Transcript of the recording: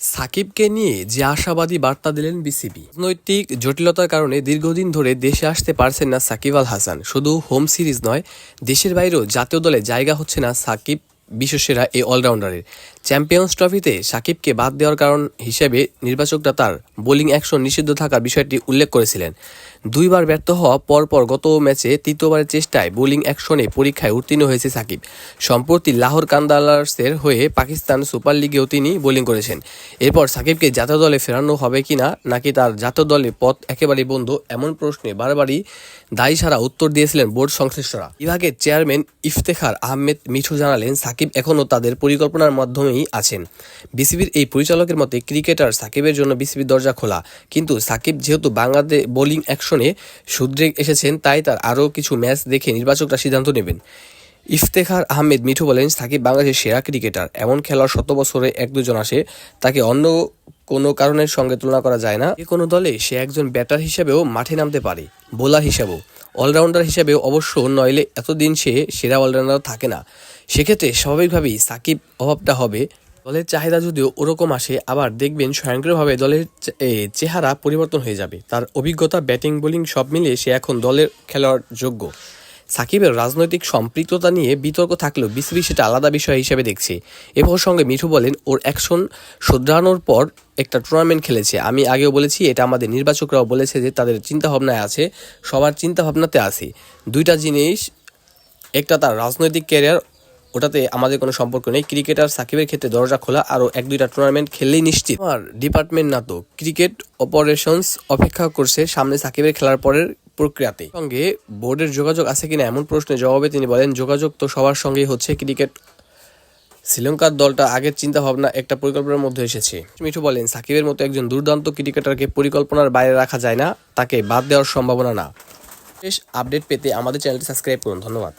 সাকিবকে নিয়ে যে আশাবাদী বার্তা দিলেন বিসিবি। নৈতিক জটিলতার কারণে দীর্ঘদিন ধরে দেশে আসতে পারছেন না সাকিব আল হাসান। শুধু হোম সিরিজ নয়, দেশের বাইরেও জাতীয় দলে জায়গা হচ্ছে না সাকিব বিশ্বসেরা এই অলরাউন্ডারের। চ্যাম্পিয়ন্স ট্রফিতে সাকিবকে বাদ দেওয়ার কারণ হিসেবে নির্বাচকরা তার বোলিং অ্যাকশন নিষিদ্ধ থাকার বিষয়টি উল্লেখ করেছিলেন। দুইবার ব্যর্থ হওয়া পরপর গত ম্যাচে তৃতীয়বারের চেষ্টায় বোলিং অ্যাকশনে পরীক্ষায় উত্তীর্ণ হয়েছে সাকিব। সম্প্রতি লাহোর কান্দালার্সের হয়ে পাকিস্তান সুপার লিগেও তিনি বোলিং করেছেন। এরপর সাকিবকে জাতীয় দলে ফেরানো হবে কিনা, নাকি তার জাতীয় দলে পথ একেবারেই বন্ধ, এমন প্রশ্নে বারবারই দায়ী সারা উত্তর দিয়েছিলেন বোর্ড সংশ্লিষ্টরা। বিভাগের চেয়ারম্যান ইফতেখার আহমেদ মিঠু জানালেন, সাকিব এখনও তাদের পরিকল্পনার মাধ্যমেই আছেন। বিসিবির এই পরিচালকের মতে, ক্রিকেটার সাকিবের জন্য বিসিবির দরজা খোলা। কিন্তু সাকিব যেহেতু বাংলাদেশ বোলিং অ্যাকশনে শুধরে এসেছেন, তাই তার আরও কিছু ম্যাচ দেখে নির্বাচকরা সিদ্ধান্ত নেবেন। ইফতেখার আহমেদ মিঠু বলেন, সাকিব বাংলাদেশের সেরা ক্রিকেটার, এমন খেলোয়াড় শত বছরে এক দুজন আসে, তাকে অন্য কোনো কারণের সঙ্গে তুলনা করা যায় না। যে কোনো দলে সে একজন ব্যাটার হিসেবেও মাঠে নামতে পারে, বোলার হিসেবেও। অলরাউন্ডার হিসেবেও অবশ্য, নইলে এতদিন সে সেরা অলরাউন্ডার থাকে না। সেক্ষেত্রে স্বাভাবিকভাবেই সাকিব অভাবটা হবে দলের চাহিদা যদিও ওরকম আসে, আবার দেখবেন স্বয়ংক্রিয়ভাবে দলের চেহারা পরিবর্তন হয়ে যাবে। তার অভিজ্ঞতা, ব্যাটিং, বোলিং সব মিলিয়ে সে এখন দলের খেলোয়াড় যোগ্য। সাকিবের রাজনৈতিক সম্পৃক্ততা নিয়ে বিতর্ক থাকলেও বিসিবি সেটা আলাদা বিষয় হিসেবে দেখছে। এ প্রসঙ্গে মিঠু বলেন, ওর অ্যাকশন শুধরানোর পর একটা টুর্নামেন্ট খেলেছে। আমি আগেও বলেছি, এটা আমাদের নির্বাচকরাও বলেছে যে তাদের চিন্তাভাবনায় আছে, সবার চিন্তাভাবনাতে আছে। দুইটা জিনিস, একটা তার রাজনৈতিক ক্যারিয়ার ওটাতে আমাদের কোনো সম্পর্ক নেই। ক্রিকেটার সাকিবের ক্ষেত্রে দরজা খোলা আরও এক দুইটা টুর্নামেন্ট খেললেই নিশ্চিত। আমার ডিপার্টমেন্ট না তো ক্রিকেট অপারেশনস অপেক্ষা করছে সামনে সাকিবের খেলার পরের প্রক্রিয়াতে। সঙ্গে বোর্ডের যোগাযোগ আছে কিনা এমন প্রশ্নের জবাবে তিনি বলেন, যোগাযোগ তো সবার সঙ্গেই হচ্ছে ক্রিকেট শ্রীলঙ্কার দলটা আগের চিন্তা ভাবনা একটা পরিকল্পনার মধ্যে এসেছে। মিঠু বলেন, সাকিবের মতো একজন দুর্দান্ত ক্রিকেটারকে পরিকল্পনার বাইরে রাখা যায় না, তাকে বাদ দেওয়ার সম্ভাবনা না। শেষ আপডেট পেতে আমাদের চ্যানেলটি সাবস্ক্রাইব করুন, ধন্যবাদ।